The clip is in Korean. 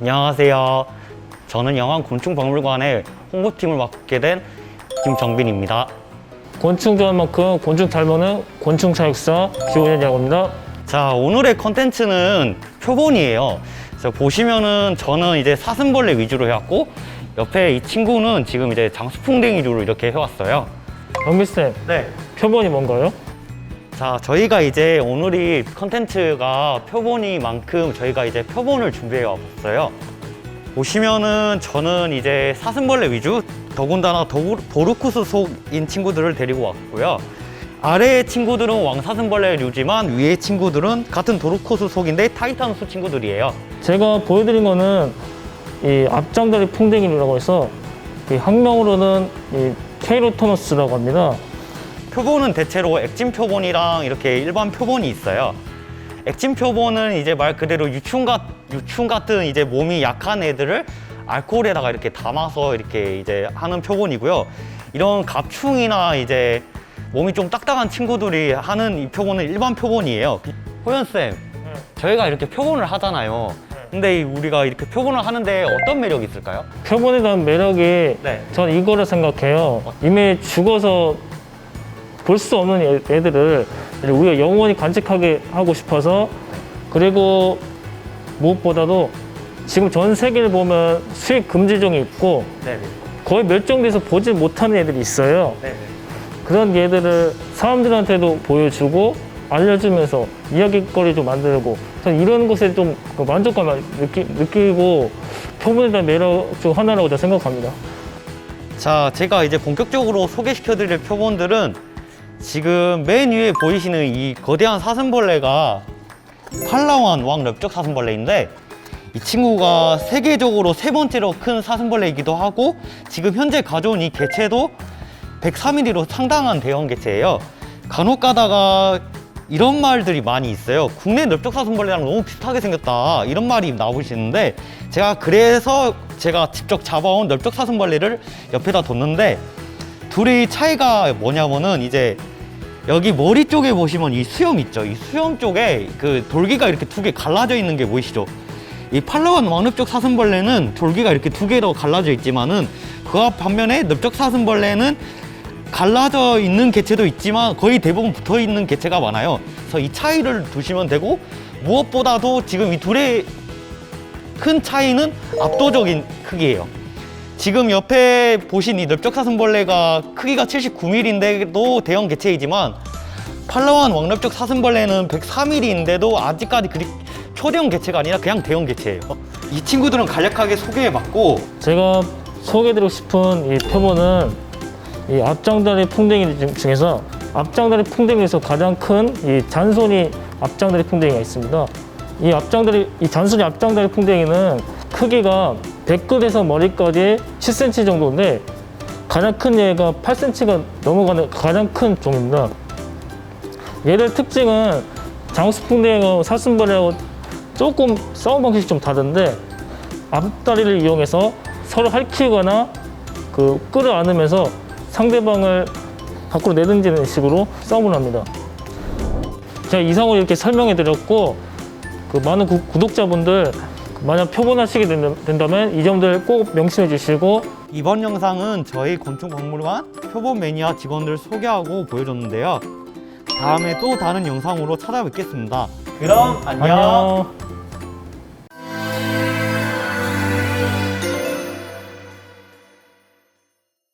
안녕하세요. 저는 영암곤충박물관의 홍보팀을 맡게 된 김정빈입니다. 곤충 좋아하는 만큼 곤충 잘 보는 곤충 사육사 기호현이라고 합니다. 자, 오늘의 컨텐츠는 표본이에요. 그래서 보시면은 저는 이제 사슴벌레 위주로 해왔고 옆에 이 친구는 지금 이제 장수풍뎅이 위주로 이렇게 해왔어요. 영빈쌤, 네. 표본이 뭔가요? 자, 저희가 이제 오늘이 컨텐츠가 표본이만큼 저희가 이제 표본을 준비해 왔어요. 보시면은 저는 이제 사슴벌레 위주, 더군다나 더구- 도르쿠스 속인 친구들을 데리고 왔고요. 아래의 친구들은 왕사슴벌레류지만 위의 친구들은 같은 도르쿠스 속인데 타이탄수 친구들이에요. 제가 보여드린 거는 이 앞장다리 풍뎅이라고 해서 이 학명으로는 이 케이로토너스라고 합니다. 표본은 대체로 액진 표본이랑 이렇게 일반 표본이 있어요. 액진 표본은 이제 말 그대로 유충 같 유충 같은 이제 몸이 약한 애들을 알코올에다가 이렇게 담아서 이렇게 이제 하는 표본이고요. 이런 갑충이나 이제 몸이 좀 딱딱한 친구들이 하는 이 표본은 일반 표본이에요. 호연 쌤, 저희가 이렇게 표본을 하잖아요. 근데 이 우리가 이렇게 표본을 하는데 어떤 매력이 있을까요? 표본에 대한 매력이 네. 전 이거라 생각해요. 이미 죽어서 볼 수 없는 애- 애들을 우리가 영원히 간직하게 하고 싶어서 그리고 무엇보다도 지금 전 세계를 보면 수입 금지종이 있고 네, 거의 멸종돼서 보지 못하는 애들이 있어요. 네. 그런 얘들을 사람들한테도 보여주고 알려주면서 이야기거리도 만들고 전 이런 것에 좀그 만족감을 느끼, 느끼고 표본에 대한 매력 중 하나라고 저는 생각합니다. 자, 제가 이제 본격적으로 소개시켜드릴 표본들은 지금 맨 위에 보이시는 이 거대한 사슴벌레가 팔라완 왕 넓적 사슴벌레인데 이 친구가 세계적으로 세 번째로 큰 사슴벌레이기도 하고 지금 현재 가져온 이 개체도 103mm로 상당한 대형 개체예요. 간혹 가다가 이런 말들이 많이 있어요. 국내 넓적 사슴벌레랑 너무 비슷하게 생겼다. 이런 말이 나오시는데 제가 그래서 제가 직접 잡아온 넓적 사슴벌레를 옆에다 뒀는데 둘의 차이가 뭐냐면은 이제 여기 머리 쪽에 보시면 이 수염 있죠. 이 수염 쪽에 그 돌기가 이렇게 두 개 갈라져 있는 게 보이시죠? 이 팔라완 왕넓적 사슴벌레는 돌기가 이렇게 두 개로 갈라져 있지만은 그와 반면에 넓적 사슴벌레는 갈라져 있는 개체도 있지만 거의 대부분 붙어 있는 개체가 많아요. 그래서 이 차이를 두시면 되고 무엇보다도 지금 이 둘의 큰 차이는 압도적인 크기예요. 지금 옆에 보신 이 넓적 사슴벌레가 크기가 79mm인데도 대형 개체이지만 팔라완 왕넓적 사슴벌레는 104mm인데도 아직까지 그리 초대형 개체가 아니라 그냥 대형 개체예요. 이 친구들은 간략하게 소개해봤고 제가 소개해드리고 싶은 이 표본은 이 앞장다리 풍뎅이 중- 중에서 앞장다리 풍뎅이에서 가장 큰 이 잔손이 앞장다리 풍뎅이가 있습니다. 이 앞장다리 이 잔손이 앞장다리 풍뎅이는 크기가 배끝에서 머리까지 10cm 정도인데 가장 큰 얘가 8cm가 넘어가는 가장 큰 종입니다. 얘들 특징은 장수풍뎅이하고 사슴벌레하고 조금 싸움 방식이 좀 다른데 앞다리를 이용해서 서로 핥히거나 그 끌어안으면서 상대방을 밖으로 내던지는 식으로 싸움을 합니다. 제가 이상으로 이렇게 설명해 드렸고 그 많은 구, 구독자분들 만약 표본하시게 된다- 된다면 이 점들 꼭 명심해 주시고 이번 영상은 저희 곤충박물관 표본 매니아 직원들 소개하고 보여줬는데요. 다음에 또 다른 영상으로 찾아뵙겠습니다. 그럼 안녕. 안녕.